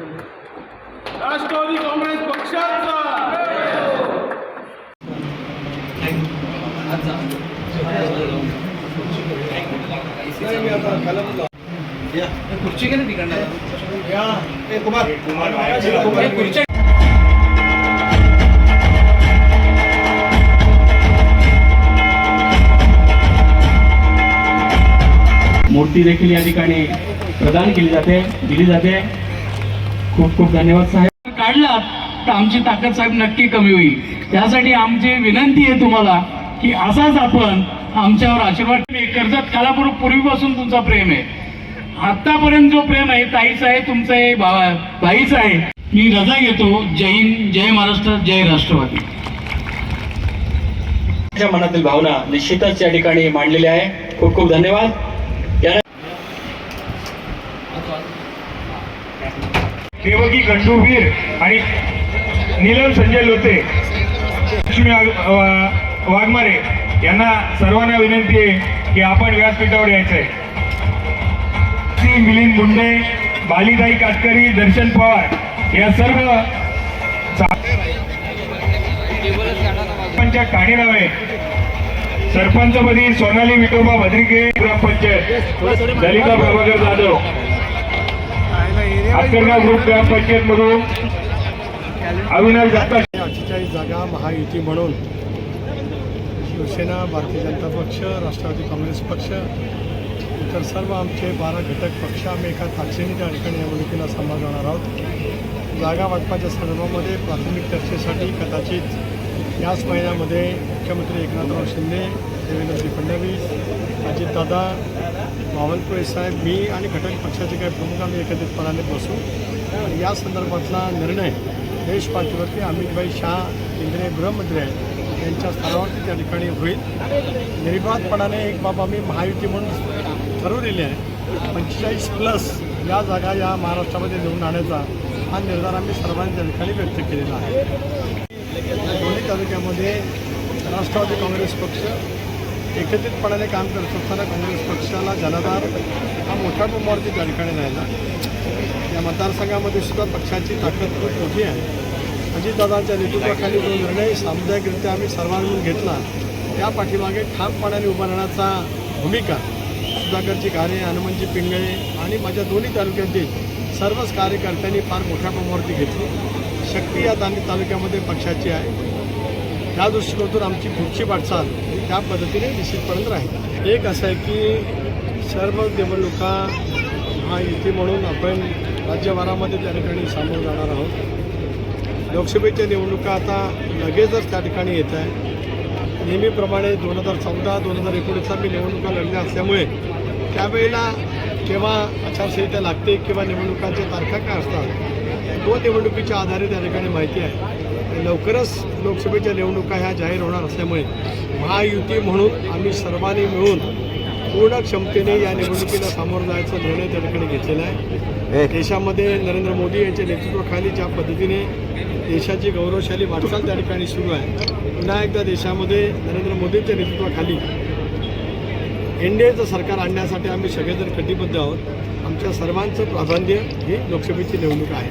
राष्ट्रवादी काँग्रेस पक्षाचा. खुर्ची का नाही तिकडनं मूर्ती देखील या ठिकाणी प्रदान केली जाते दिली जाते. खूप खूप धन्यवाद साहेब. काढला तर आमची ताकद साहेब नक्की कमी होईल. त्यासाठी आमची विनंती आहे तुम्हाला की असाच आपण आमच्यावर आशीर्वाद कर्जत खालापूर पूर्वीपासून तुमचा प्रेम आहे. आतापर्यंत जो प्रेम आहे ताईचा आहे तुमचा आहे भावा भाईचा आहे. मी रजा घेतो. जय हिंद जय महाराष्ट्र जय राष्ट्रवादी. मनातील भावना निश्चितच या ठिकाणी मांडलेल्या आहे. खूप खूप धन्यवाद या देवकी गंडूवीर आणि नीलम संजय लोते लक्ष्मी वाघमारे यांना सर्वांना विनंती आहे की आपण व्यासपीठावर यायचंय. श्री मिलिंद मुंडे बालीताई काटकरी दर्शन पवार या सर्व सरपंच ठाणे नव्हे सरपंचपदी सोनाली विठोबा भद्रिके ग्रामपंचायत ललिता प्रभाकर जाधव. आस्करगाव ग्रुप ग्रामपंचायत मधून अविनाश जगताप अठ्ठेचाळीस जागा महायुती म्हणून शिवसेना भारतीय जनता पक्ष राष्ट्रवादी काँग्रेस पक्ष इतर सर्व आमचे बारा घटक पक्ष आम्ही एका ताक्षणी त्या ठिकाणी निवडणुकीला सामोरं जाणार आहोत. जागा वाटपाच्या संदर्भामध्ये प्राथमिक चर्चेसाठी कदाचित याच महिन्यामध्ये मुख्यमंत्री एकनाथराव शिंदे देवेंद्रजी फडणवीस अजितदादा बावनकुळे साहेब मी आणि घटक पक्षाचे काही प्रमुख आम्ही एकत्रितपणाने बसू. या संदर्भातला निर्णय देश पातळीवरती अमितभाई शाह केंद्रीय गृहमंत्री आहेत यांच्या स्थानावरती त्या ठिकाणी होईल. निर्बाधपणाने एक बाब आम्ही महायुती म्हणून ठरवलेली आहे. पंचेचाळीस प्लस या जागा या महाराष्ट्रामध्ये निवडून आणण्याचा हा निर्धार आम्ही सर्वांनी त्या ठिकाणी व्यक्त केलेला आहे. तालुक्यामध्ये राष्ट्रवादी काँग्रेस पक्ष एकत्रितपणाने काम करत असताना काँग्रेस पक्षाला जनाधार हा मोठ्या प्रमाणावरती त्या ठिकाणी राहिला. या मतदारसंघामध्ये सुद्धा पक्षाची ताकद खूप मोठी आहे. अजितदादांच्या नेतृत्वाखाली जो निर्णय सामुदायिकरित्या आम्ही सर्वांनी घेतला त्या पाठीमागे ठामपणाने उभा राहण्याचा भूमिका सुधाकरची घारे हनुमानजी पिंगळे आणि माझ्या दोन्ही तालुक्यातील सर्वच कार्यकर्त्यांनी फार मोठ्या प्रमाणावरती घेतली. शक्ती या तालुक्यामध्ये पक्षाची आहे. त्या दृष्टिकोनातून आमची पुढची वाटचाल ही त्या पद्धतीने निश्चितपर्यंत राहील. एक असं आहे की सर्व निवडणुका हा युती म्हणून आपण राज्यभरामध्ये त्या ठिकाणी सामोरं जाणार आहोत. लोकसभेच्या निवडणुका आता लगेचच त्या ठिकाणी येत आहे नेहमीप्रमाणे दोन हजार चौदा दोन हजार एकोणीसला मी निवडणुका लढल्या असल्यामुळे त्यावेळेला केव्हा आचारसंहिता लागते किंवा निवडणुकांच्या तारखा काय असतात दोन निवडणुकीच्या आधारे त्या ठिकाणी माहिती आहे. लवकरच लोकसभेच्या निवडणुका ह्या जाहीर होणार असल्यामुळे महायुती म्हणून आम्ही सर्वांनी मिळून पूर्ण क्षमतेने या निवडणुकीला सामोरं जायचा निर्णय त्या ठिकाणी घेतलेला आहे. देशामध्ये नरेंद्र मोदी यांच्या नेतृत्वाखाली ज्या पद्धतीने देशाची गौरवशाली वाटचाल त्या ठिकाणी सुरू आहे पुन्हा एकदा देशामध्ये नरेंद्र मोदींच्या नेतृत्वाखाली एन डी एचं सरकार आणण्यासाठी आम्ही सगळेजण कटिबद्ध आहोत. आमच्या सर्वांचं प्राधान्य ही लोकसभेची निवडणूक आहे.